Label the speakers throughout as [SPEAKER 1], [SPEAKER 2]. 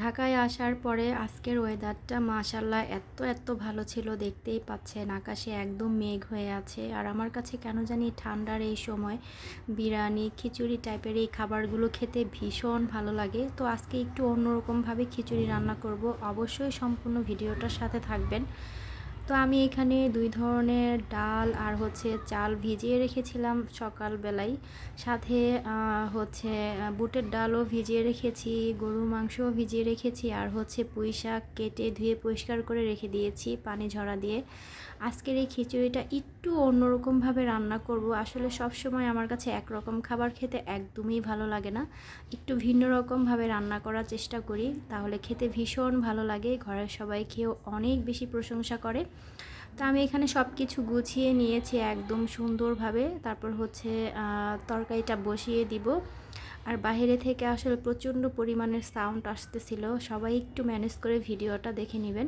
[SPEAKER 1] ঢাকায় আসার পরে আজকের ওয়েদারটা মাশাল্লাহ এত এত ভালো ছিল, দেখতেই পাচ্ছেন। আকাশে একদম মেঘ হয়ে আছে। আর আমার কাছে কেন জানি ঠান্ডার এই সময় বিরিয়ানি, খিচুড়ি টাইপের এই খাবারগুলো খেতে ভীষণ ভালো লাগে। তো আজকে একটু অন্যরকমভাবে খিচুড়ি রান্না করব। অবশ্যই সম্পূর্ণ ভিডিওটার সাথে থাকবেন। তো আমি এখানে দুই ধরনের ডাল আর হচ্ছে চাল ভিজিয়ে রেখেছিলাম সকালবেলায়। সাথে হচ্ছে বুটের ডালও ভিজিয়ে রেখেছি, গরুর মাংসও ভিজিয়ে রেখেছি আর হচ্ছে পুঁই শাক কেটে ধুয়ে পরিষ্কার করে রেখে দিয়েছি পানি ঝরা দিয়ে। আজকের এই খিচুড়িটা একটু অন্যরকমভাবে রান্না করব। আসলে সব সময় আমার কাছে একরকম খাবার খেতে একদমই ভালো লাগে না। একটু ভিন্ন রকমভাবে রান্না করার চেষ্টা করি, তাহলে খেতে ভীষণ ভালো লাগে, ঘরের সবাই খেয়েও অনেক বেশি প্রশংসা করে। তো আমি এখানে সব কিছু গুছিয়ে নিয়েছি একদম সুন্দরভাবে। তারপর হচ্ছে তরকারিটা বসিয়ে দিব। আর বাহিরে থেকে আসলে প্রচণ্ড পরিমাণের সাউন্ড আসতেছিল। সবাই একটু ম্যানেজ করে ভিডিওটা দেখে নেবেন।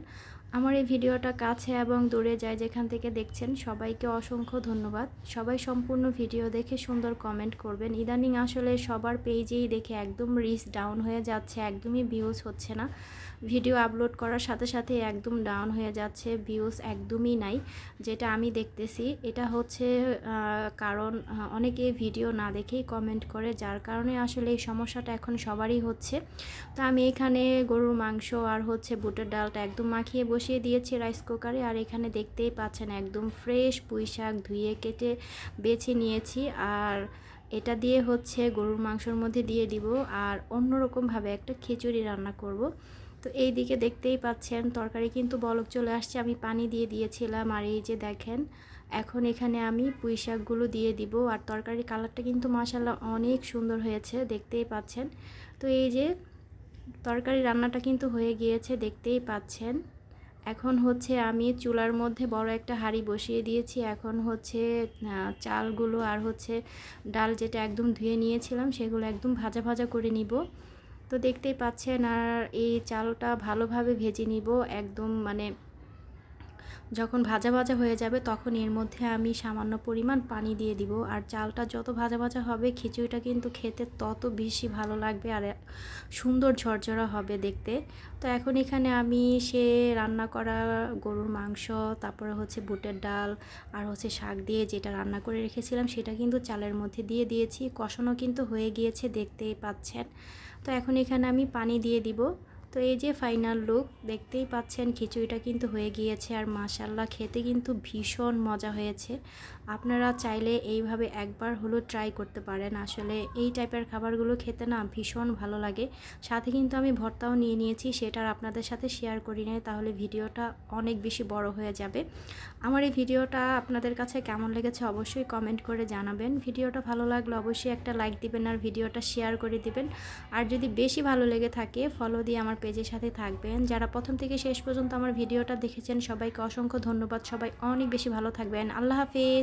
[SPEAKER 1] আমার এই ভিডিওটা কাছে এবং দূরে যায় যেখান থেকে দেখছেন, সবাইকে অসংখ্য ধন্যবাদ। সবাই সম্পূর্ণ ভিডিও দেখে সুন্দর কমেন্ট করবেন। ইদানিং আসলে সবার পেজেই দেখে একদম রিচ ডাউন হয়ে যাচ্ছে, একদমই ভিউজ হচ্ছে না। ভিডিও আপলোড করার সাথে সাথে একদম ডাউন হয়ে যাচ্ছে ভিউজ একদমই নাই। যেটা আমি দেখতেছি, এটা হচ্ছে কারণ অনেকে ভিডিও না দেখেই কমেন্ট করে, যার কারণে আসলে এই সমস্যাটা এখন সবারই হচ্ছে। তো আমি এখানে গরুর মাংস আর হচ্ছে বুটের ডালটা একদম মাখিয়ে বসিয়ে দিয়েছি রাইস কুকারে আর এখানে দেখতেই পাচ্ছেন একদম ফ্রেশ পুঁই শাক ধুয়ে কেটে বেছে নিয়েছি আর এটা দিয়ে হচ্ছে গরুর মাংসর মধ্যে দিয়ে দিব আর অন্যরকমভাবে একটা খিচুড়ি রান্না করব। তো এই দিকে দেখতেই পাচ্ছেন তরকারি কিন্তু বলক চলে আসছে, আমি পানি দিয়ে দিয়েছিলাম আর এই যে দেখেন, এখন এখানে আমি পুঁই শাকগুলো দিয়ে দিব আর তরকারির কালারটা কিন্তু মাসাল্লাহ অনেক সুন্দর হয়েছে, দেখতেই পাচ্ছেন। তো এই যে তরকারি রান্নাটা কিন্তু হয়ে গিয়েছে, দেখতেই পাচ্ছেন। এখন হচ্ছে আমি চুলার মধ্যে বড় একটা হাঁড়ি বসিয়ে দিয়েছি। এখন হচ্ছে চালগুলো আর হচ্ছে ডাল যেটা একদম ধুয়ে নিয়েছিলাম সেগুলো একদম ভাজা ভাজা করে নিব। তো দেখতেই পাচ্ছেন আর এই চালটা ভালোভাবে ভেজে নিব। একদম মানে যখন ভাজা ভাজা হয়ে যাবে তখন এর মধ্যে আমি সামান্য পরিমাণ পানি দিয়ে দিব। আর চালটা যত ভাজা ভাজা হবে, খিচুড়িটা কিন্তু খেতে তত বেশি ভালো লাগবে আর সুন্দর ঝরঝরা হবে দেখতে। তো এখন এখানে আমি সে রান্না করা গরুর মাংস, তারপরে হচ্ছে বুটের ডাল আর হচ্ছে শাক দিয়ে যেটা রান্না করে রেখেছিলাম সেটা কিন্তু চালের মধ্যে দিয়ে দিয়েছি। কষানো কিন্তু হয়ে গিয়েছে দেখতেই পাচ্ছেন। তো এখন এখানে আমি পানি দিয়ে দিব। তো এই যে ফাইনাল লুক দেখতেই পাচ্ছেন খিচুড়িটা কিন্তু হয়ে গিয়েছে আর মাশাল্লাহ খেতে কিন্তু ভীষণ মজা হয়েছে। আপনারা চাইলে এইভাবে একবার হলো ট্রাই করতে পারেন। আসলে এই টাইপের খাবারগুলো খেতে না ভীষণ ভালো লাগে। সাথে কিন্তু আমি ভর্তাও নিয়ে নিয়েছি, সেটা আপনাদের সাথে শেয়ার করি নাই, তাহলে ভিডিওটা অনেক বেশি বড় হয়ে যাবে। আমার এই ভিডিওটা আপনাদের কাছে কেমন লেগেছে অবশ্যই কমেন্ট করে জানাবেন। ভিডিওটা ভালো লাগলে অবশ্যই একটা লাইক দিবেন আর ভিডিওটা শেয়ার করে দিবেন। আর যদি বেশি ভালো লেগে থাকে ফলো দিয়ে আমার পেজের সাথে থাকবেন। যারা প্রথম থেকে শেষ পর্যন্ত আমার ভিডিওটা দেখেছেন, সবাইকে অসংখ্য ধন্যবাদ। সবাই অনেক বেশি ভালো থাকবেন। আল্লাহ হাফেজ।